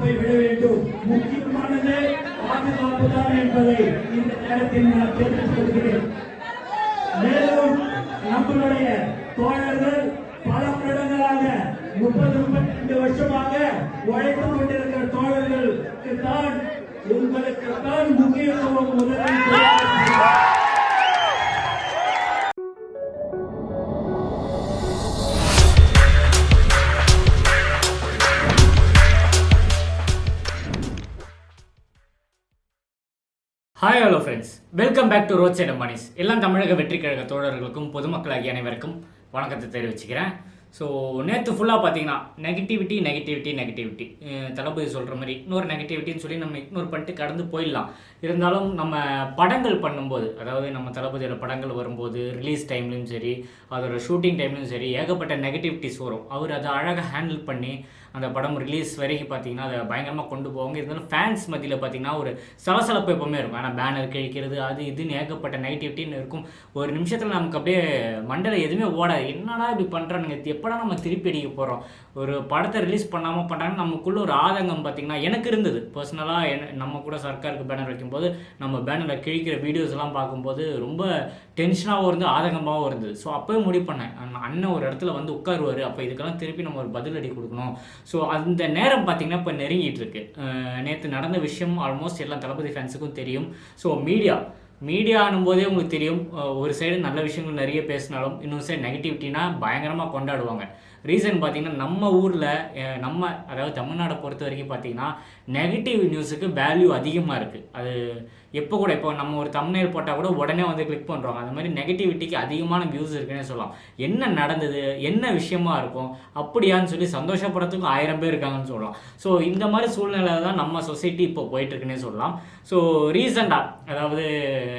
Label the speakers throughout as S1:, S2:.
S1: போய் விட வேண்டும். முக்கியமானது பாதுகாப்பு தான் என்பதை இந்த நேரத்தில் நான் தெரிவித்துக் கொள்கிறேன். மேலும் நம்மளுடைய தோழர்கள் பல வருடங்களாக முப்பது முப்பத்தி ரெண்டு வருஷமாக உழைத்துக் கொண்டிருக்கிற தோழர்களுக்கு தான் உங்களுக்கு தான் முக்கியத்துவம் முதலில்
S2: hi hello friends welcome back to road side Mani's எல்லாம் தமிழக வெற்றி கழக தோழர்களுக்கும் பொதுமக்களாகிய அனைவருக்கும் வணக்கத்தை தெரிவிச்சுக்கிறேன். ஸோ நேற்று ஃபுல்லாக பார்த்தீங்கன்னா நெகட்டிவிட்டி நெகட்டிவிட்டி நெகட்டிவிட்டி தளபதி சொல்கிற மாதிரி இன்னொரு நெகட்டிவிட்டின்னு சொல்லி நம்ம இக்னோர் பண்ணிட்டு கடந்து போயிடலாம். இருந்தாலும் நம்ம படங்கள் பண்ணும்போது அதாவது நம்ம தளபதியோட படங்கள் வரும்போது ரிலீஸ் டைம்லையும் சரி அதோட ஷூட்டிங் டைம்லையும் சரி ஏகப்பட்ட நெகட்டிவிட்டிஸ் வரும். அவர் அதை அழகாக ஹேண்டில் பண்ணி அந்த படம் ரிலீஸ் வரைக்கும் பார்த்தீங்கன்னா அதை பயங்கரமாக கொண்டு போவாங்க. இருந்தாலும் ஃபேன்ஸ் மத்தியில் பார்த்தீங்கன்னா ஒரு சலசலப்பு எப்பவுமே இருக்கும். ஆனால் பேனர் கிழிக்கிறது அது இதுன்னு ஏகப்பட்ட நெகட்டிவிட்டின்னு இருக்கும். ஒரு நிமிஷத்தில் நமக்கு அப்படியே மண்டல எதுவுமே ஓடாது. என்னடா இப்படி பண்ணுறானுங்க எப்படா நம்ம திருப்பி அடிக்க போகிறோம் ஒரு படத்தை ரிலீஸ் பண்ணாமல் பண்ணுறாங்க நமக்குள்ள ஒரு ஆதங்கம் பார்த்தீங்கன்னா எனக்கு இருந்தது. பர்சனலாக நம்ம கூட சர்க்காருக்கு பேனர் வைக்கும்போது நம்ம பேனரில் கிழிக்கிற வீடியோஸ்லாம் பார்க்கும்போது ரொம்ப டென்ஷனாகவும் இருந்து ஆதங்கமாகவும் இருந்தது. ஸோ அப்போவே முடிவு பண்ணேன். அண்ணன் அண்ணன் ஒரு இடத்துல வந்து உட்காருவார். அப்போ இதுக்கெல்லாம் திருப்பி நம்ம ஒரு பதிலடி கொடுக்கணும். ஸோ அந்த நேரம் பார்த்தீங்கன்னா இப்போ நெருங்கிட்டு இருக்கு நேற்று நடந்த விஷயம் ஆல்மோஸ்ட் எல்லா தளபதி ஃபேன்ஸுக்கும் தெரியும். ஸோ மீடியா மீடியானும் போதே உங்களுக்கு தெரியும். ஒரு சைடு நல்ல விஷயங்கள் நிறைய பேசினாலும் இன்னொரு சைடு நெகட்டிவிட்டினா பயங்கரமாக கொண்டாடுவாங்க. ரீசன் பார்த்தீங்கன்னா நம்ம ஊரில் நம்ம அதாவது தமிழ்நாடை பொறுத்த வரைக்கும் பார்த்தீங்கன்னா நெகட்டிவ் நியூஸுக்கு வேல்யூ அதிகமாக இருக்குது அது எப்போ கூட இப்போ நம்ம ஒரு தம்ப்நெயில் போட்டால் கூட உடனே வந்து கிளிக் பண்ணுறோம் அந்த மாதிரி நெகட்டிவிட்டிக்கு அதிகமான வியூஸ் இருக்குன்னே சொல்லலாம். என்ன நடந்தது? என்ன விஷயமா இருக்கும்? அப்படியான்னு சொல்லி சந்தோஷப்படுறதுக்கும் ஆயிரம் பேர் இருக்காங்கன்னு சொல்லலாம். ஸோ இந்த மாதிரி சூழ்நிலை தான் நம்ம சொசைட்டி இப்போ போயிட்டுருக்குன்னே சொல்லலாம். ஸோ ரீசெண்டாக அதாவது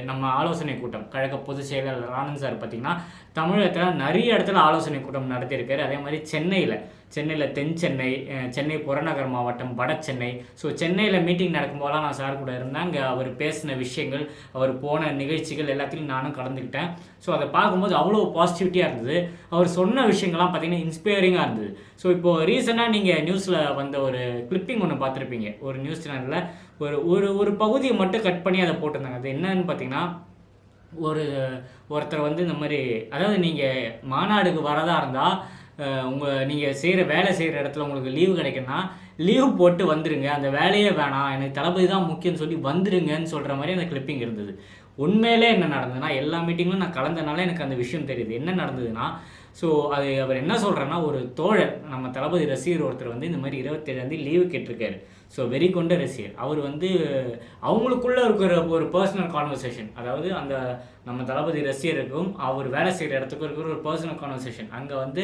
S2: நம்ம ஆலோசனை கூட்டம் கழக பொதுச் செயலாளர் ஆனந்த் சார் பார்த்தீங்கன்னா தமிழகத்தில் நிறைய இடத்துல ஆலோசனை கூட்டம் நடத்தியிருக்காரு. அதே மாதிரி சென்னையில் சென்னையில் தென் சென்னை சென்னை புறநகர் மாவட்டம் வட சென்னை. ஸோ சென்னையில் மீட்டிங் நடக்கும்போதெல்லாம் நான் சார் கூட இருந்தேன். அங்கே அவர் பேசின விஷயங்கள் அவர் போன நிகழ்ச்சிகள் எல்லாத்துலையும் நானும் கலந்துக்கிட்டேன். ஸோ அதை பார்க்கும்போது அவ்வளோ பாசிட்டிவிட்டியாக இருந்தது. அவர் சொன்ன விஷயங்கள்லாம் பார்த்தீங்கன்னா இன்ஸ்பைரிங்காக இருந்தது. ஸோ இப்போது ரீசெண்டாக நீங்கள் நியூஸில் வந்த ஒரு கிளிப்பிங் ஒன்று பார்த்துருப்பீங்க. ஒரு நியூஸ் சேனலில் ஒரு ஒரு ஒரு பகுதியை மட்டும் கட் பண்ணி அதை போட்டிருந்தாங்க. அது என்னன்னு பார்த்தீங்கன்னா ஒரு ஒருத்தர் வந்து இந்த மாதிரி அதாவது நீங்கள் மாநாடுக்கு வரதாக இருந்தால் உங்கள் நீங்கள் செய்கிற வேலை செய்கிற இடத்துல உங்களுக்கு லீவு கிடைக்குன்னா லீவு போட்டு வந்துடுங்க அந்த வேலையே வேணாம். எனக்கு தளபதி தான் முக்கியம்னு சொல்லி வந்துடுங்கன்னு சொல்கிற மாதிரி அந்த கிளிப்பிங் இருந்தது. உண்மையிலே என்ன நடந்ததுன்னா எல்லா மீட்டிங்லும் நான் கலந்தனால எனக்கு அந்த விஷயம் தெரியுது. என்ன நடந்ததுன்னா ஸோ அது அவர் என்ன சொல்கிறேன்னா ஒரு தோழர் நம்ம தளபதி ரசிகர் ஒருத்தர் வந்து இந்த மாதிரி இருபத்தேழாந்தேதி லீவு கேட்டிருக்காரு. ஸோ வெறி கொண்ட ரசிகர். அவர் வந்து அவங்களுக்குள்ள இருக்கிற ஒரு பர்சனல் கான்வர்சேஷன் அதாவது அந்த நம்ம தளபதி ரசிகருக்கும் அவர் வேலை செய்கிற இடத்துக்கும் இருக்கிற ஒரு பர்சனல் கான்வர்சேஷன் அங்கே வந்து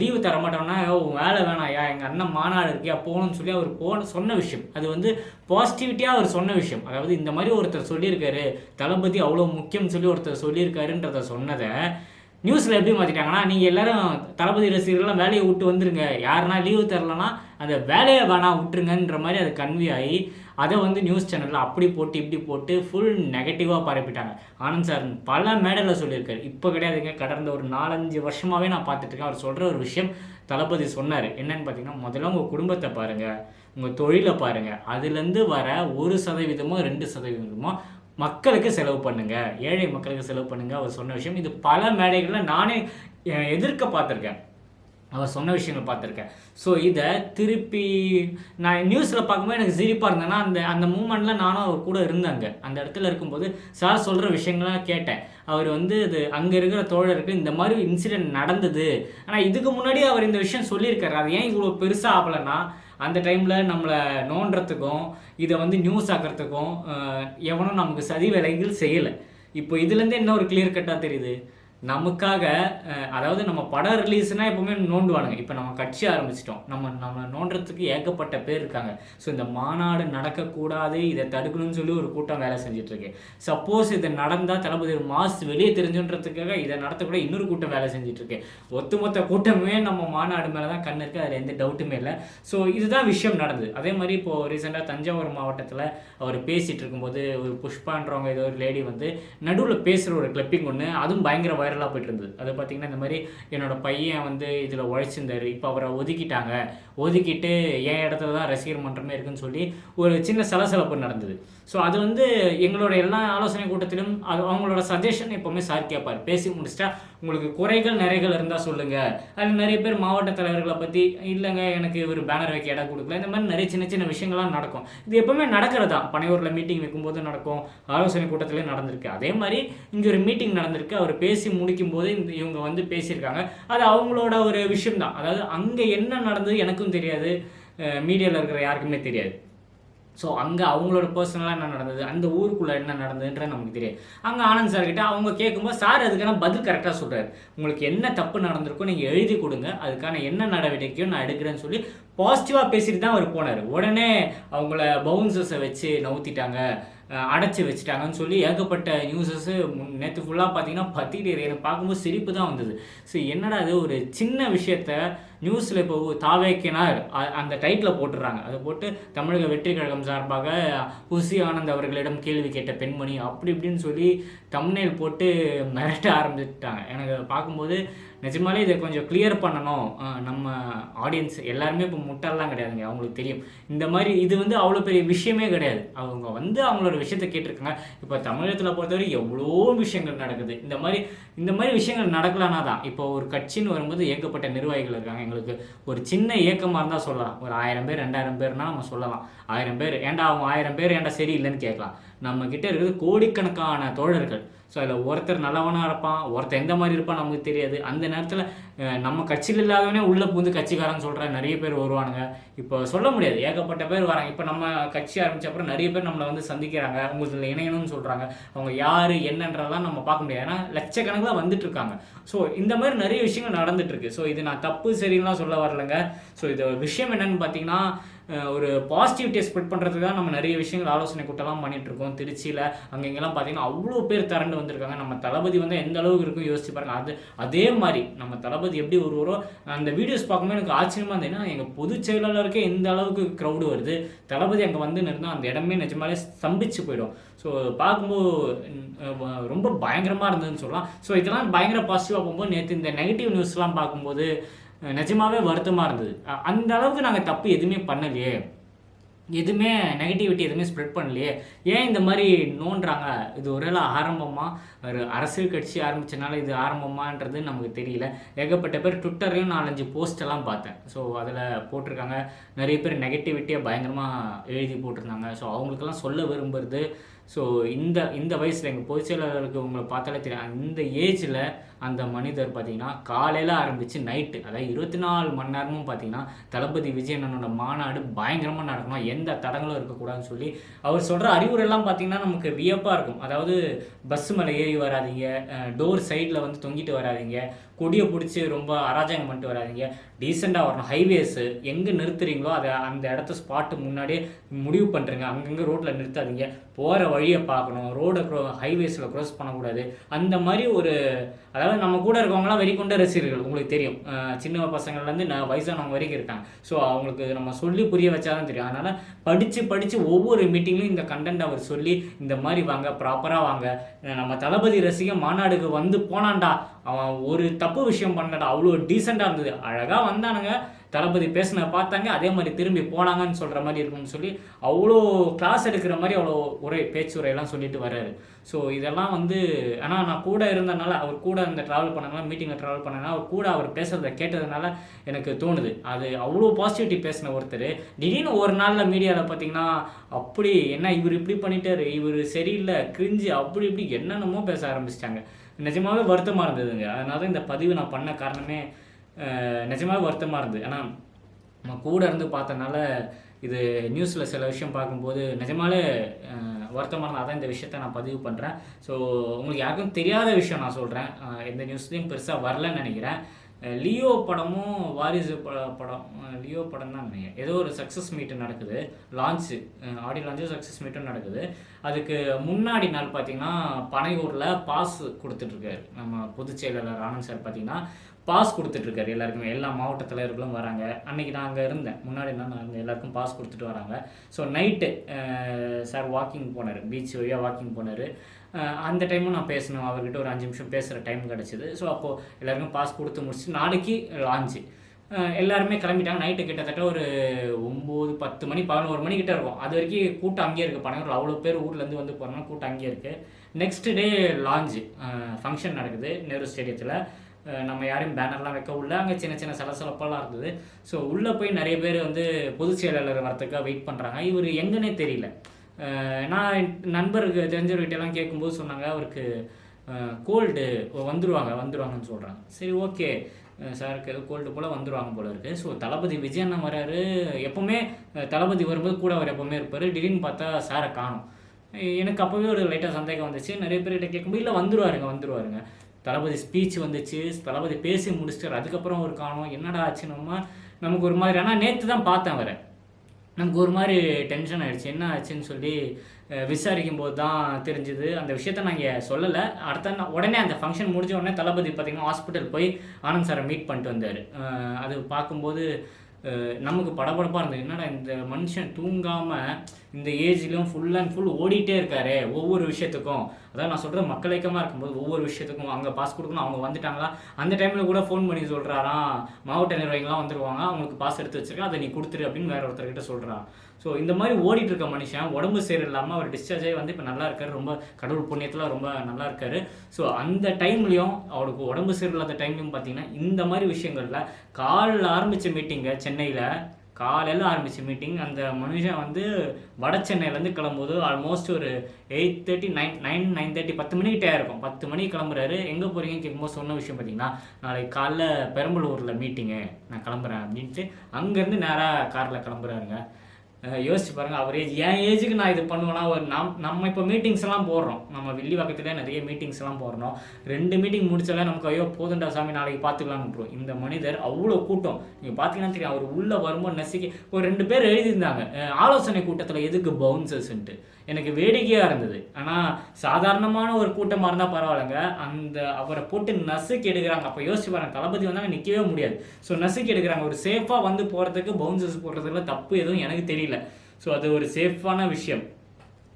S2: லீவு தர மாட்டோம்னா உன் வேலை வேணாயா எங்கள் அண்ணன் மாநாடு இருக்கியா போகணும்னு சொல்லி அவர் போன சொன்ன விஷயம். அது வந்து பாசிட்டிவிட்டியாக அவர் சொன்ன விஷயம். அதாவது இந்த மாதிரி ஒருத்தர் சொல்லியிருக்காரு தளபதி அவ்வளோ முக்கியம்னு சொல்லி ஒருத்தர் சொல்லியிருக்காருன்றத சொன்னதை நியூஸில் எப்படி மாற்றிட்டாங்கன்னா நீங்கள் எல்லாரும் தளபதி ரசிகர்கள்லாம் வேலையை விட்டு வந்துருங்க. யாருன்னா லீவு தரலன்னா அந்த வேலையை வேணாம் விட்டுருங்கன்ற மாதிரி அது கன்வி ஆகி அதை வந்து நியூஸ் சேனலில் அப்படி போட்டு இப்படி போட்டு ஃபுல் நெகட்டிவாக பரப்பிட்டாங்க. ஆனந்த் சார் பல மேடலில் சொல்லியிருக்காரு. இப்போ கிடையாதுங்க கடந்த ஒரு நாலஞ்சு வருஷமாகவே நான் பார்த்துட்ருக்கேன். அவர் சொல்கிற ஒரு விஷயம் தளபதி சொன்னார். என்னன்னு பார்த்தீங்கன்னா முதல்ல உங்கள் குடும்பத்தை பாருங்கள் உங்கள் தொழிலை பாருங்கள் அதுலேருந்து வர ஒரு சதவீதமோ ரெண்டு சதவீதமோ மக்களுக்கு செலவு பண்ணுங்க. ஏழை மக்களுக்கு செலவு பண்ணுங்க. அவர் சொன்ன விஷயம். இது பல மேடைகளில் நானே எதிர்க்க பார்த்துருக்கேன். அவர் சொன்ன விஷயங்கள் பார்த்துருக்கேன். ஸோ இதை திருப்பி நான் நியூஸில் பார்க்கும்போது எனக்கு சிரிப்பாக இருந்தேன்னா அந்த அந்த மூமெண்ட்டில் நானும் அவர் கூட இருந்தாங்க. அந்த இடத்துல இருக்கும்போது சார் சொல்கிற விஷயங்கள்லாம் கேட்டேன். அவர் வந்து இது அங்கே இருக்கிற தோழருக்கு இந்த மாதிரி இன்சிடென்ட் நடந்தது. ஆனால் இதுக்கு முன்னாடி அவர் இந்த விஷயம் சொல்லியிருக்காரு. அது ஏன் இவ்வளோ பெருசாக ஆகலைன்னா அந்த டைமில் நம்மளை நோண்டுறதுக்கும் இதை வந்து நியூஸ் ஆக்கிறதுக்கும் எவனும் நமக்கு சதி வேலைகள் செய்யலை. இப்போ இதுலேருந்து என்ன ஒரு கிளியர் கட்டாக தெரியுது? நமக்காக அதாவது நம்ம படம் ரிலீஸ்னால் எப்பவுமே நோண்டுவானுங்க. இப்போ நம்ம கட்சி ஆரம்பிச்சிட்டோம். நம்ம நம்ம நோண்டுறதுக்கு ஏகப்பட்ட பேர் இருக்காங்க. ஸோ இந்த மாநாடு நடக்கக்கூடாது இதை தடுக்கணும்னு சொல்லி ஒரு கூட்டம் வேலை செஞ்சிட்ருக்கு. சப்போஸ் இது நடந்தால் தளபதி மாஸ் வெளியே தெரிஞ்சுன்றதுக்காக இதை நடத்தக்கூட இன்னொரு கூட்டம் வேலை செஞ்சிட்ருக்கு. ஒத்துமொத்த ஒட்டுமொத்த கூட்டமே நம்ம மாநாடு மேலே தான் கண் இருக்குது அதில் எந்த டவுட்டுமே இல்லை. ஸோ இதுதான் விஷயம் நடந்தது. அதே மாதிரி இப்போது ரீசெண்டாக தஞ்சாவூர் மாவட்டத்தில் அவர் பேசிகிட்டு இருக்கும்போது ஒரு புஷ்பான்றவங்க ஏதோ ஒரு லேடி வந்து நடுவில் பேசுகிற ஒரு கிளப்பிங் ஒன்று அதுவும் பயங்கர வைரலாக போயிட்டு இருந்தது. அது பார்த்தீங்கன்னா இந்த மாதிரி என்னோட பையன் வந்து இதில் உழைச்சிருந்தாரு. இப்போ அவரை ஒதுக்கிட்டாங்க. ஒதுக்கிட்டு என் இடத்துல தான் ரசிகர் மன்றமே இருக்குன்னு சொல்லி ஒரு சின்ன சலசலப்பு நடந்தது. ஸோ அது வந்து எங்களோட எல்லா ஆலோசனை கூட்டத்திலும் அது அவங்களோட சஜஷன் எப்போவுமே சார் கேட்பார் பேசி முடிச்சிட்டா உங்களுக்கு குறைகள் நிறைகள் இருந்தால் சொல்லுங்கள் அதில் நிறைய பேர் மாவட்ட தலைவர்களை பற்றி இல்லைங்க எனக்கு ஒரு பேனர் வைக்க இடம் கொடுக்கல. இந்த மாதிரி நிறைய சின்ன சின்ன விஷயங்கள்லாம் நடக்கும். இது எப்போவுமே நடக்கிறது? தான் பனையூரில் மீட்டிங் வைக்கும்போது நடக்கும். ஆலோசனை கூட்டத்திலே நடந்திருக்கு. அதே மாதிரி இங்கே ஒரு மீட்டிங் நடந்திருக்கு. அவர் பேசி முடிக்கும் போது இந்த இவங்க வந்து பேசியிருக்காங்க. அது அவங்களோட ஒரு விஷயம் தான் அதாவது அங்கே என்ன நடந்தது எனக்கும் தெரியாது. மீடியாவில் இருக்கிற யாருக்குமே தெரியாது. ஸோ அங்கே அவங்களோட பர்சனலாக என்ன நடந்தது? அந்த ஊருக்குள்ளே என்ன நடந்ததுன்ற நமக்கு தெரியாது. அங்கே ஆனந்த் சார் கிட்ட அவங்க கேட்கும்போது சார் அதுக்கான பதில் கரெக்டாக சொல்கிறார் உங்களுக்கு என்ன தப்பு நடந்திருக்கோ நீங்கள் எழுதி கொடுங்க. அதுக்கான என்ன நடவடிக்கையோ நான் எடுக்கிறேன்னு சொல்லி பாசிட்டிவாக பேசிட்டு தான் அவர் போனார். உடனே அவங்கள பவுன்சஸை வச்சு நவுத்திட்டாங்க. அடைச்சி வச்சுட்டாங்கன்னு சொல்லி ஏகப்பட்ட நியூஸஸ் நேற்று ஃபுல்லாக பார்த்தீங்கன்னா பத்திட்டு எனக்கு பார்க்கும்போது சிரிப்பு தான் வந்தது. ஸோ என்னடா அது ஒரு சின்ன விஷயத்த நியூஸில் இப்போ தாவேக்கினார் அந்த டைட்டில் போட்டுடுறாங்க அதை போட்டு தமிழக வெற்றி கழகம் சார்பாக புசி ஆனந்த் அவர்களிடம் கேள்வி கேட்ட பெண்மணி அப்படி இப்படின்னு சொல்லி தம்னேல் போட்டு மிரட்ட ஆரம்பிச்சுட்டாங்க. எனக்கு பார்க்கும்போது நிஜமாலே இதை கொஞ்சம் கிளியர் பண்ணணும். நம்ம ஆடியன்ஸ் எல்லாருமே இப்போ முட்டாள்லாம் கிடையாதுங்க அவங்களுக்கு தெரியும். இந்த மாதிரி இது வந்து அவ்வளோ பெரிய விஷயமே கிடையாது. அவங்க வந்து அவங்களோட விஷயத்த கேட்டிருக்காங்க. இப்போ தமிழகத்தில் பொறுத்தவரை எவ்வளோ விஷயங்கள் நடக்குது. இந்த மாதிரி இந்த மாதிரி விஷயங்கள் நடக்கலான்னா தான் இப்போ ஒரு கட்சின்னு வரும்போது ஏகப்பட்ட நிர்வாகிகள் இருக்காங்க. எங்களுக்கு ஒரு சின்ன இயக்கமாக இருந்தால் சொல்லலாம். ஒரு ஆயிரம் பேர் ரெண்டாயிரம் பேர்னா நம்ம சொல்லலாம். ஆயிரம் பேர் ஏன்டா அவங்க ஆயிரம் பேர் ஏன்டா சரியில்லைன்னு கேட்கலாம். நம்மக்கிட்ட இருக்கிறது கோடிக்கணக்கான தோழர்கள். ஸோ அதில் ஒருத்தர் நல்லவனாக இருப்பான் ஒருத்தர் எந்த மாதிரி இருப்பான் நமக்கு தெரியாது. அந்த நேரத்தில் நம்ம கட்சியில் இல்லாதவனே உள்ளே புகுந்து கட்சிக்காரன்னு சொல்கிற நிறைய பேர் வருவானுங்க. இப்போ சொல்ல முடியாது. ஏகப்பட்ட பேர் வராங்க. இப்போ நம்ம கட்சி ஆரம்பித்த அப்புறம் நிறைய பேர் நம்மளை வந்து சந்திக்கிறாங்க. உங்களுக்கு இணையணும்னு சொல்கிறாங்க அவங்க யார் என்னன்றதெல்லாம் நம்ம பார்க்க முடியாது. ஏன்னா லட்சக்கணக்கில் வந்துட்டு இருக்காங்க ஸோ இந்த மாதிரி நிறைய விஷயங்கள் நடந்துட்டுருக்கு. ஸோ இது நான் தப்பு சரின்னுலாம் சொல்ல வரலைங்க. ஸோ இது விஷயம் என்னன்னு பார்த்தீங்கன்னா ஒரு பாசிட்டிவிட்டியை ஸ்ப்ரெட் பண்ணுறதுக்கு தான் நம்ம நிறைய விஷயங்கள் ஆலோசனை கூட்டம்லாம் பண்ணிகிட்ருக்கோம் திருச்சியில் அங்கங்கெல்லாம் பார்த்தீங்கன்னா அவ்வளோ பேர் திரண்டு வந்திருக்காங்க. நம்ம தளபதி வந்து எந்த அளவுக்கு இருக்கும் யோசிச்சு பாருங்க. அது அதே மாதிரி நம்ம தளபதி எப்படி ஒருவரோ அந்த வீடியோஸ் பார்க்கும்போது எனக்கு ஆச்சரியமாக இருந்ததுன்னா எங்கள் பொதுச் செயலாளருக்கே இந்த அளவுக்கு க்ரௌடு வருது. தளபதி அங்கே வந்து நிறுந்தால் அந்த இடமே நிஜமாலே ஸ்தம்பிச்சு போயிடும். ஸோ பார்க்கும்போது ரொம்ப பயங்கரமாக இருந்ததுன்னு சொல்லலாம். ஸோ இதெல்லாம் பயங்கர பாசிட்டிவாக போகும்போது நேற்று இந்த நெகட்டிவ் நியூஸ்லாம் பார்க்கும்போது நிஜமாகவே நிஜமாவே வருத்தமாக இருந்தது. அந்த அளவுக்கு நாங்கள் தப்பு எதுவுமே பண்ணலையே. எதுவுமே நெகட்டிவிட்டி எதுவுமே ஸ்ப்ரெட் பண்ணலையே. ஏன் இந்த மாதிரி நோண்டுறாங்க இது ஒருவேளை ஆரம்பமாக ஒரு அரசியல் கட்சி ஆரம்பித்தனால இது ஆரம்பமான்றது நமக்கு தெரியல. ஏகப்பட்ட பேர் ட்விட்டர்லையும் நாலஞ்சு போஸ்டெல்லாம் பார்த்தேன். ஸோ அதில் போட்டிருக்காங்க. நிறைய பேர் நெகட்டிவிட்டியை பயங்கரமாக எழுதி போட்டிருந்தாங்க. ஸோ அவங்களுக்கெல்லாம் சொல்ல விரும்புறது ஸோ இந்த இந்த வயசில் எங்கள் பொதுச் செயலாளருக்கு உங்களை பார்த்தாலே தெரியும். இந்த ஏஜில் அந்த மனிதர் பார்த்திங்கன்னா காலையில் ஆரம்பித்து நைட்டு அதாவது இருபத்தி நாலு மணி நேரமும் பார்த்தீங்கன்னா தளபதி விஜயனனோட மாநாடு பயங்கரமாக நடக்கணும். எந்த தடங்களும் இருக்கக்கூடாதுன்னு சொல்லி அவர் சொல்கிற அறிவுரைலாம் பார்த்தீங்கன்னா நமக்கு வியப்பாக இருக்கும். அதாவது பஸ் மேலே ஏறி வராதீங்க டோர் சைடில் வந்து தொங்கிட்டு வராதீங்க. கொடியை பிடிச்சி ரொம்ப அராஜகம் பண்ணிட்டு வராதீங்க. டீசெண்டாக வரணும். ஹைவேஸு எங்கே நிறுத்துறீங்களோ அதை அந்த இடத்த ஸ்பாட்டு முன்னாடியே முடிவு பண்ணுறீங்க அங்கங்கே ரோட்டில் நிறுத்தாதீங்க. போகிற வழியை பார்க்கணும். ரோடை க்ரோ ஹைவேஸில் க்ரோஸ் பண்ணக்கூடாது. அந்த மாதிரி ஒரு அதாவது நம்ம கூட இருக்கவங்களாம் வெறிக்கொண்ட ரசிகர்கள் உங்களுக்கு தெரியும். சின்ன பசங்கள்லேருந்து நான் வயசானவங்க வரைக்கும் இருக்காங்க. ஸோ அவங்களுக்கு நம்ம சொல்லி புரிய வச்சாதான் தெரியும். அதனால் படித்து படித்து ஒவ்வொரு மீட்டிங்லையும் இந்த கண்டென்ட் அவர் சொல்லி இந்த மாதிரி வாங்க ப்ராப்பராக வாங்க. நம்ம தளபதி ரசிகன் மாநாடுக்கு வந்து போனான்டா. அவன் ஒரு தப்பு விஷயம் பண்ணடா அவ்வளோ டீசெண்டாக இருந்தது. அழகாக வந்தானுங்க. தளபதி பேசின பார்த்தாங்க. அதே மாதிரி திரும்பி போனாங்கன்னு சொல்கிற மாதிரி இருக்கும்னு சொல்லி அவ்வளோ கிளாஸ் எடுக்கிற மாதிரி அவ்வளோ உரை பேச்சுரையெல்லாம் சொல்லிட்டு வர்றாரு. ஸோ இதெல்லாம் வந்து ஆனால் நான் கூட இருந்தனால அவர் கூட அந்த ட்ராவல் பண்ணனால மீட்டிங்கில் ட்ராவல் பண்ணனால அவர் கூட அவர் பேசுறத கேட்டதுனால எனக்கு தோணுது. அது அவ்வளோ பாசிட்டிவிட்டி பேசின ஒருத்தர். திடீர்னு ஒரு நாளில் மீடியாவில் பார்த்தீங்கன்னா அப்படி என்ன இவர் இப்படி பண்ணிட்டாரு இவர் சரியில்லை கிரிஞ்சு அப்படி இப்படி என்னென்னமோ பேச ஆரம்பிச்சிட்டாங்க. நிஜமாகவே வருத்தமாக இருந்ததுங்க. அதனால தான் இந்த பதிவு நான் பண்ண காரணமே நிஜமாகவே வருத்தமாக இருந்தது. ஏன்னா நம்ம கூட இருந்து பார்த்தனால இது நியூஸில் சில விஷயம் பார்க்கும்போது நிஜமாலே அஹ், இருந்தால் அதான் இந்த விஷயத்த நான் பதிவு பண்ணுறேன் ஸோ உங்களுக்கு யாருக்கும் தெரியாத விஷயம் நான் சொல்கிறேன் எந்த நியூஸ்லேயும் பெருசாக வரலன்னு நினைக்கிறேன். லியோ படமும் வாரிசு பட படம் லியோ படம் தான் நினைக்கிறேன் ஏதோ ஒரு சக்ஸஸ் மீட்டு நடக்குது. லான்ச்சு ஆடியோ லான்ச்சு சக்ஸஸ் மீட்டும் நடக்குது. அதுக்கு முன்னாடி நாள் பார்த்தீங்கன்னா பனையூரில் பாஸ் கொடுத்துட்ருக்காரு. நம்ம பொதுச் செயலாளர் ஆனந்த் சார் பார்த்தீங்கன்னா பாஸ் கொடுத்துட்ருக்காரு எல்லாருக்குமே. எல்லா மாவட்ட தலைவர்களும் வராங்க. அன்னைக்கு நான் அங்கே இருந்தேன். முன்னாடி நான் நான் இருந்தேன் எல்லாருக்கும் பாஸ் கொடுத்துட்டு வராங்க. ஸோ நைட்டு சார் வாக்கிங் போனார். பீச் வழியாக வாக்கிங் போனார். அந்த டைமும் நான் பேசணும். அவர்கிட்ட ஒரு அஞ்சு நிமிஷம் பேசுகிற டைம் கிடச்சிது. ஸோ அப்போது எல்லாருக்கும் பாஸ் கொடுத்து முடிச்சு நாளைக்கு லான்ச்சு எல்லாருமே கிளம்பிட்டாங்க. நைட்டு கிட்டத்தட்ட ஒரு ஒம்பது பத்து மணி பதினோரு மணி கிட்ட இருக்கும். அது வரைக்கும் கூட்டம் அங்கேயே இருக்குது பனையூரில் அவ்வளோ பேர் ஊர்லேருந்து வந்து போகிறோம்னா கூட்டம் அங்கேயே இருக்குது நெக்ஸ்ட் டே லான்ச்சு ஃபங்க்ஷன் நடக்குது நேரு ஸ்டேடியத்தில் நம்ம யாரையும் பேனர்லாம் வைக்க உள்ள. அங்கே சின்ன சின்ன சலசலப்பெல்லாம் இருந்தது. ஸோ உள்ளே போய் நிறைய பேர் வந்து பொதுச் செயலாளர் வரத்துக்காக வெயிட் பண்ணுறாங்க இவர் எங்கன்னே தெரியல. நான் நண்பருக்கு தெரிஞ்சவர்கிட்டலாம் கேட்கும்போது சொன்னாங்க அவருக்கு கோல்டு வந்துடுவாங்க வந்துடுவாங்கன்னு சொல்கிறாங்க சரி ஓகே. சாருக்கு ஏதோ கோல்டு போல் வந்துடுவாங்க போல இருக்குது ஸோ தளபதி விஜய் அண்ணன் வராரு. எப்போவுமே தளபதி வரும்போது கூட அவர் எப்போவுமே இருப்பார். திடீர்னு பார்த்தா சாரை காணும். எனக்கு அப்போவே ஒரு லைட்டாக சந்தேகம் வந்துச்சு. நிறைய பேர்கிட்ட கேட்கும்போது இல்லை வந்துருவாருங்க வந்துருவாருங்க. தளபதி ஸ்பீச் வந்துச்சு. தளபதி பேசி முடிச்சிட்டார். அதுக்கப்புறம் ஒரு காணும். என்னடா ஆச்சுன்னு நமக்கு ஒரு மாதிரி. ஆனால் நேற்று தான் பார்த்தேன் அவரை. நமக்கு ஒரு மாதிரி டென்ஷன் ஆயிடுச்சு. என்ன ஆச்சுன்னு சொல்லி விசாரிக்கும் போது தான் தெரிஞ்சுது. அந்த விஷயத்த நான் இங்கே சொல்லலை. அடுத்த உடனே அந்த ஃபங்க்ஷன் முடிஞ்ச உடனே தளபதி பார்த்தீங்கன்னா ஹாஸ்பிட்டல் போய் ஆனந்த் சாரை மீட் பண்ணிட்டு வந்தார். அது பார்க்கும்போது நமக்கு படபடப்பாக இருந்தது. என்னடா இந்த மனுஷன் தூங்காமல் இந்த ஏஜ்லேயும் ஃபுல் அண்ட் ஃபுல் ஓடிட்டே இருக்காரு ஒவ்வொரு விஷயத்துக்கும். அதான் நான் சொல்கிறது மக்களைக்கமாக இருக்கும்போது ஒவ்வொரு விஷயத்துக்கும் அங்கே பாஸ் கொடுக்கணும் அவங்க வந்துட்டாங்களா? அந்த டைமில் கூட ஃபோன் பண்ணி சொல்கிறாராம் மாவட்ட நிர்வாகிகள்லாம் வந்துருவாங்க அவங்களுக்கு பாஸ் எடுத்து வச்சிருக்கேன் அதை நீ கொடுத்துரு அப்படின்னு வேற ஒருத்தர்கிட்ட சொல்கிறான் ஸோ இந்த மாதிரி ஓடிட்டு இருக்க மனுஷன் உடம்பு சரியில்லாமல் அவர் டிஸ்சார்ஜ் ஆகி வந்து இப்போ நல்லா இருக்காரு. ரொம்ப கடவுள் புண்ணியத்தில் ரொம்ப நல்லா இருக்காரு. ஸோ அந்த டைம்லையும் அவருக்கு உடம்பு சரியில்லாத டைம்லையும் பார்த்தீங்கன்னா இந்த மாதிரி விஷயங்களில் காலைல ஆரம்பித்த மீட்டிங்கை சென்னையில் காலையில் ஆரம்பித்த மீட்டிங் அந்த மனுஷன் வந்து வட சென்னையிலேருந்து கிளம்பும்போது ஆல்மோஸ்ட் ஒரு eight thirty nine nine nine thirty பத்து மணிக்கிட்டே இருக்கும். பத்து மணிக்கு கிளம்புறாரு. எங்கே போகிறீங்கன்னு கேட்கும்போது சொன்ன விஷயம் பார்த்தீங்கன்னா நாளைக்கு காலைல பெரம்பலூரில் மீட்டிங்கு நான் கிளம்புறேன் அப்படின்ட்டு அங்கேருந்து நேராக காரில் கிளம்புறாருங்க. யோசிச்சு பாருங்கள் அவர் ஏஜ் என் ஏஜுக்கு நான் இது பண்ணுவேன்னா ஒரு நம் நம்ம இப்போ மீட்டிங்ஸ் எல்லாம் போடுறோம். நம்ம வில்லிவாக்கத்துல நிறைய மீட்டிங்ஸ் எல்லாம் போடுறோம். ரெண்டு மீட்டிங் முடிச்சாலே நமக்கு ஐயோ போதுண்டா சாமி நாளைக்கு பார்த்துக்கலாம்னு விட்டுரும் இந்த மனிதர் அவ்வளோ கூட்டம். நீங்கள் பார்த்தீங்கன்னா தெரியும் அவர் உள்ளே வரும்போது நெசிக்க ஒரு ரெண்டு பேர் எழுதியிருந்தாங்க. ஆலோசனை கூட்டத்தில் எதுக்கு பவுன்சர்ஸ்ன்ட்டு எனக்கு வேடிக்கையாக இருந்தது. ஆனால் சாதாரணமான ஒரு கூட்டமாக இருந்தால் பரவாயில்லைங்க. அந்த அவரை போட்டு நசுக்கி எடுக்கிறாங்க. அப்போ யோசிச்சு பாருங்க தளபதி வந்தாங்க நிற்கவே முடியாது. ஸோ நசுக்கி எடுக்கிறாங்க. ஒரு சேஃபாக வந்து போகிறதுக்கு பவுன்சர்ஸ் போடுறதுல தப்பு எதுவும் எனக்கு தெரியல. ஸோ அது ஒரு சேஃபான விஷயம்.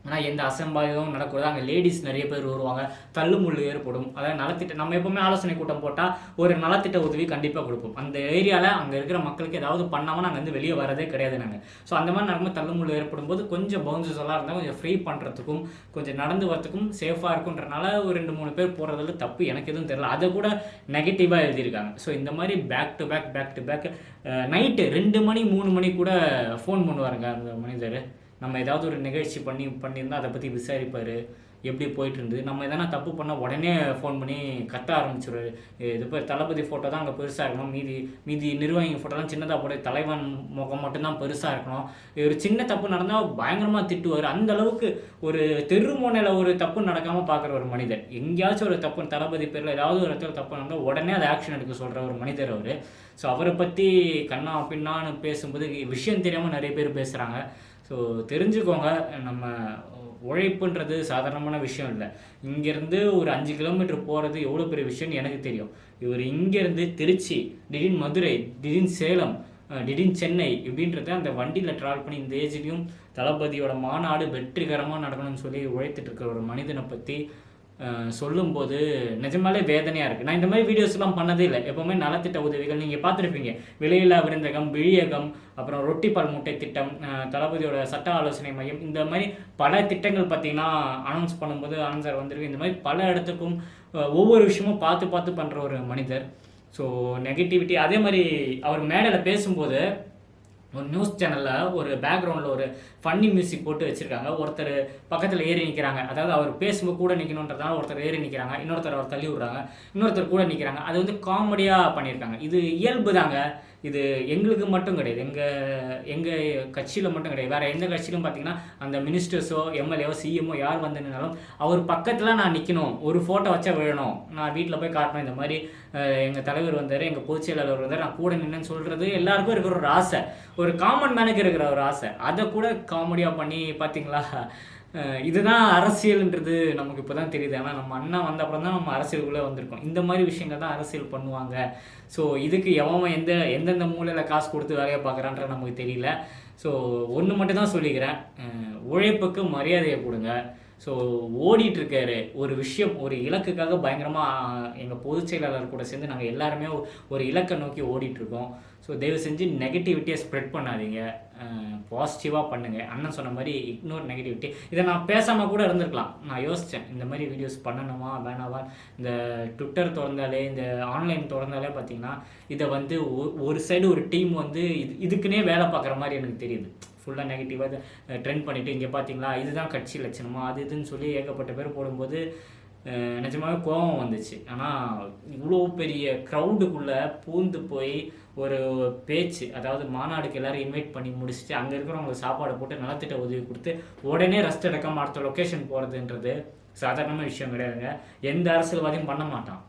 S2: ஆனால் எந்த அசம்பாவிதமும் நடக்கூடாது அங்கே லேடிஸ் நிறைய பேர் வருவாங்க. தள்ளுமுள்ளு ஏற்படும். அதாவது நலத்திட்ட நம்ம எப்பவுமே ஆலோசனை கூட்டம் போட்டால் ஒரு நலத்திட்ட உதவி கண்டிப்பாக கொடுப்போம். அந்த ஏரியாவில் அங்கே இருக்கிற மக்களுக்கு ஏதாவது பண்ணாமல் நாங்கள் வந்து வெளியே வரதே கிடையாது நாங்கள் ஸோ அந்த மாதிரி நடக்கும்போது தள்ளுமுள்ளு ஏற்படும் போது கொஞ்சம் பவுன்சஸ் எல்லாம் இருந்தால் கொஞ்சம் ஃப்ரீ பண்ணுறதுக்கும் கொஞ்சம் நடந்து வரத்துக்கும் சேஃபாக இருக்குன்றனால ஒரு ரெண்டு மூணு பேர் போகிறதுல தப்பு. எனக்கு எதுவும் தெரியல. அதை கூட நெகட்டிவாக எழுதியிருக்காங்க. ஸோ இந்த மாதிரி back to back back to back night ரெண்டு மணி மூணு மணி கூட ஃபோன் பண்ணுவாருங்க அந்த மனிதர். நம்ம ஏதாவது ஒரு நிகழ்ச்சி பண்ணி பண்ணியிருந்தால் அதை பற்றி விசாரிப்பார். எப்படி போயிட்டு இருந்தது நம்ம எதனா தப்பு பண்ணால் உடனே ஃபோன் பண்ணி கத்த ஆரம்பிச்சிடுவார் இது பேர் தளபதி ஃபோட்டோ தான் அங்கே பெருசாக இருக்கணும். மீதி மீதி நிர்வாகி ஃபோட்டோலாம் சின்னதாக போட தலைவன் முகம் மட்டும்தான் பெருசாக இருக்கணும். ஒரு சின்ன தப்பு நடந்தால் பயங்கரமாக திட்டுவார். அந்த அளவுக்கு ஒரு தெருமுனையில் ஒரு தப்பு நடக்காமல் பார்க்குற ஒரு மனிதர். எங்கேயாச்சும் ஒரு தப்பு தளபதி பேரில் ஏதாவது ஒரு இடத்துல தப்பு நடந்தால் உடனே அதை ஆக்ஷன் எடுக்க சொல்கிற ஒரு மனிதர் அவர். ஸோ அவரை பற்றி கண்ணா பின்னான்னு பேசும்போது விஷயம் தெரியாமல் நிறைய பேர் பேசுகிறாங்க ஸோ தெரிஞ்சுக்கோங்க நம்ம உழைப்புன்றது சாதாரணமான விஷயம் இல்லை. இங்கேருந்து ஒரு அஞ்சு கிலோமீட்டர் போகிறது எவ்வளோ பெரிய விஷயம்னு எனக்கு தெரியும். இவர் இங்கேருந்து திருச்சி திடீர்னு மதுரை திடீர்னு சேலம் அஹ் திடீர்னு சென்னை இப்படின்றத அந்த வண்டியில் ட்ராவல் பண்ணி இந்த ஏஜ்லேயும் தளபதியோட மாநாடு வெற்றிகரமாக நடக்கணும்னு சொல்லி உழைத்துட்டு இருக்கிற ஒரு மனிதனை பற்றி சொல்லும்போது நிஜமாலே வேதனையாக இருக்குது நான் இந்த மாதிரி வீடியோஸ்லாம் பண்ணதே இல்லை. எப்போவுமே நலத்திட்ட உதவிகள் நீங்கள் பார்த்துருப்பீங்க. விலையில்லா விருந்தகம் விழியகம் அப்புறம் ரொட்டி பால் முட்டை திட்டம் தளபதியோட சட்ட ஆலோசனை மையம் இந்த மாதிரி பல திட்டங்கள் பார்த்தீங்கன்னா அனௌன்ஸ் பண்ணும்போது ஆனந்த் சார் வந்திருக்கு. இந்த மாதிரி பல இடத்துக்கும் ஒவ்வொரு விஷயமும் பார்த்து பார்த்து பண்ணுற ஒரு மனிதர். ஸோ நெகட்டிவிட்டி அதே மாதிரி அவர் மேடையில் பேசும்போது ஒரு நியூஸ் சேனலில் ஒரு பேக்ரவுண்டில் ஒரு ஃபன்னி மியூசிக் போட்டு வச்சுருக்காங்க. ஒருத்தர் பக்கத்தில் ஏறி நிற்கிறாங்க அதாவது அவர் பேசும்போது கூட நிற்கணுன்றதால ஒருத்தர் ஏறி நிற்கிறாங்க இன்னொருத்தர் அவர் தள்ளி விடுறாங்க. இன்னொருத்தர் கூட நிற்கிறாங்க அது வந்து காமெடியாக பண்ணியிருக்காங்க. இது இயல்பு தாங்க இது எங்களுக்கு மட்டும் கிடையாது. எங்கள் எங்கள் கட்சியில் மட்டும் கிடையாது. வேறு எந்த கட்சியிலும் பார்த்தீங்கன்னா அந்த மினிஸ்டர்ஸோ எம்எல்ஏவோ சிஎம்ஓ யார் வந்து நின்னாலும் அவர் பக்கத்தில் நான் நிற்கணும் ஒரு ஃபோட்டோ வச்சா விழணும். நான் வீட்டில் போய் காட்டணும். இந்த மாதிரி எங்கள் தலைவர் வந்தார் எங்கள் பொதுச் செயலாளர் வந்தார் நான் கூட நின்னேன்னு சொல்கிறது எல்லாருக்கும் இருக்கிற ஒரு ஆசை. ஒரு காமன் மேனுக்கு இருக்கிற ஒரு ஆசை. அதை கூட காமெடியாக பண்ணி பார்த்தீங்களா இதுதான் அரசியல்ன்றது நமக்கு இப்போ தான் தெரியுது. ஆனால் நம்ம அண்ணா வந்த அப்புறம் தான் நம்ம அரசியலுக்குள்ளே வந்திருக்கோம். இந்த மாதிரி விஷயங்கள் தான் அரசியல் பண்ணுவாங்க. ஸோ இதுக்கு எவன் எந்த எந்தெந்த மூலையில் காசு கொடுத்து வேலையை பார்க்குறான்ற நமக்கு தெரியல. ஸோ ஒன்று மட்டும் தான் சொல்லிக்கிறேன் உழைப்புக்கு மரியாதையை கொடுங்க. ஸோ ஓடிட்டு இருக்காரு ஒரு விஷயம் ஒரு இலக்குக்காக பயங்கரமாக எங்கள் பொதுச் செயலாளர் கூட சேர்ந்து நாங்கள் எல்லாருமே ஒரு இலக்கை நோக்கி ஓடிட்டுருக்கோம். இருக்கோம் ஸோ தயவு செஞ்சு நெகட்டிவிட்டியை ஸ்ப்ரெட் பண்ணாதீங்க. பாசிட்டிவாக பண்ணுங்கள் அண்ணன் சொன்ன மாதிரி இக்னோர் நெகட்டிவிட்டி இதை நான் பேசாமல் கூட இருந்திருக்கலாம். நான் யோசித்தேன் இந்த மாதிரி வீடியோஸ் பண்ணணுமா வேணாவா இந்த ட்விட்டர் திறந்தாலே இந்த ஆன்லைன் திறந்தாலே பார்த்தீங்கன்னா இதை வந்து ஒ- ஒரு சைடு ஒரு டீம் வந்து இது இதுக்குன்னே வேலை பார்க்குற மாதிரி எனக்கு தெரியுது. ஃபுல்லாக நெகட்டிவாக ட்ரெண்ட் பண்ணிவிட்டு இங்கே பார்த்தீங்களா இதுதான் கட்சி லட்சணமா அது இதுன்னு சொல்லி ஏகப்பட்ட பேர் போடும்போது நிஜமாகவே கோபம் வந்துச்சு. ஆனால் இவ்வளோ பெரிய க்ரௌடுக்குள்ளே பூந்து போய் ஒரு பேச்சு அதாவது மாநாடுக்கு எல்லோரும் இன்வைட் பண்ணி முடிச்சுட்டு அங்கே இருக்கிறவங்களுக்கு சாப்பாடு போட்டு நலத்திட்ட உதவி கொடுத்து உடனே ரெஸ்ட் எடுக்காமல் அடுத்த லொக்கேஷன் போகிறதுன்றது சாதாரணமான விஷயம் கிடையாதுங்க. எந்த அரசியல்வாதியும் பண்ண மாட்டான்.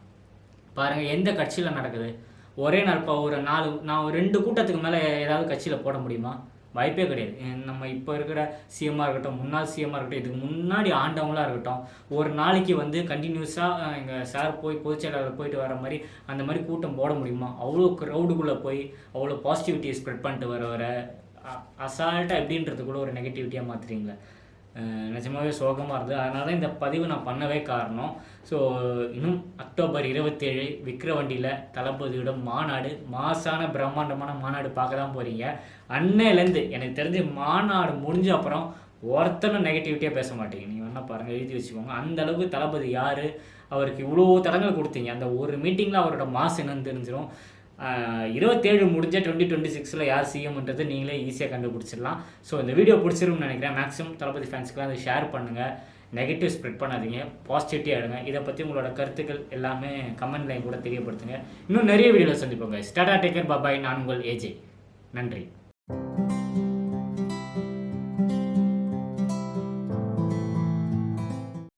S2: பாருங்கள் எந்த கட்சியில் நடக்குது? ஒரே நாள் இப்போ ஒரு நாலு நான் ஒரு ரெண்டு கூட்டத்துக்கு மேலே ஏதாவது கட்சியில் போட முடியுமா? வாய்ப்பே கிடையாது. நம்ம இப்போ இருக்கிற சிஎம்மாக இருக்கட்டும் முன்னாள் சிஎம்மாக இருக்கட்டும் இதுக்கு முன்னாடி ஆண்டவங்களாக இருக்கட்டும் ஒரு நாளைக்கு வந்து கண்டினியூஸாக எங்கள் சார் போய் பொதுச்செயலாளர் போயிட்டு வர மாதிரி அந்த மாதிரி கூட்டம் போட முடியுமா? அவ்வளோ க்ரௌடுக்குள்ளே போய் அவ்வளோ பாசிட்டிவிட்டியை ஸ்ப்ரெட் பண்ணிட்டு வர வர அசால்ட்டாக எப்படின்றது கூட ஒரு நெகட்டிவிட்டியாக மாற்றுறீங்களே நிஜமாகவே சோகமாக இருந்தது. அதனால தான் இந்த பதிவு நான் பண்ணவே காரணம். ஸோ இன்னும் அக்டோபர் இருபத்தேழு விக்ரவண்டியில் தளபதியோட மாநாடு மாசான பிரம்மாண்டமான மாநாடு பார்க்க தான் போகிறீங்க அன்னையிலேருந்து எனக்கு தெரிஞ்சு மாநாடு முடிஞ்ச அப்புறம் ஒருத்தனும் நெகட்டிவிட்டியாக பேச மாட்டீங்க. நீங்கள் வேணால் பாருங்கள் எழுதி வச்சுக்கோங்க. அந்த அளவுக்கு தளபதி யார்? அவருக்கு இவ்வளோ தடங்கள் கொடுத்தீங்க. அந்த ஒரு மீட்டிங்கில் அவரோட மாசு என்னன்னு தெரிஞ்சிடும் இருபத்தேழு முடிஞ்ச டுவெண்ட்டி டுவெண்ட்டி சிக்ஸில் யார் சிஎம்ன்றது நீங்களே ஈஸியாக கண்டுபிடிச்சிடலாம். ஸோ இந்த வீடியோ பிடிச்சிரும்னு நினைக்கிறேன். மேக்ஸிமம் தளபதி ஃபேன்ஸ்க்குலாம் அதை ஷேர் பண்ணுங்கள் நெகட்டிவ் ஸ்ப்ரெட் பண்ணாதீங்க. பாசிட்டிவிட்டி ஆகிடுங்க இதை பற்றி உங்களோட கருத்துக்கள் எல்லாமே கமெண்ட் லைன் கூட தெரியப்படுத்துங்க. இன்னும் நிறைய வீடியோவில் சந்திப்போங்க ஸ்டாடா டேக்கர் பாபாய் நான் உங்கள் ஏஜே நன்றி.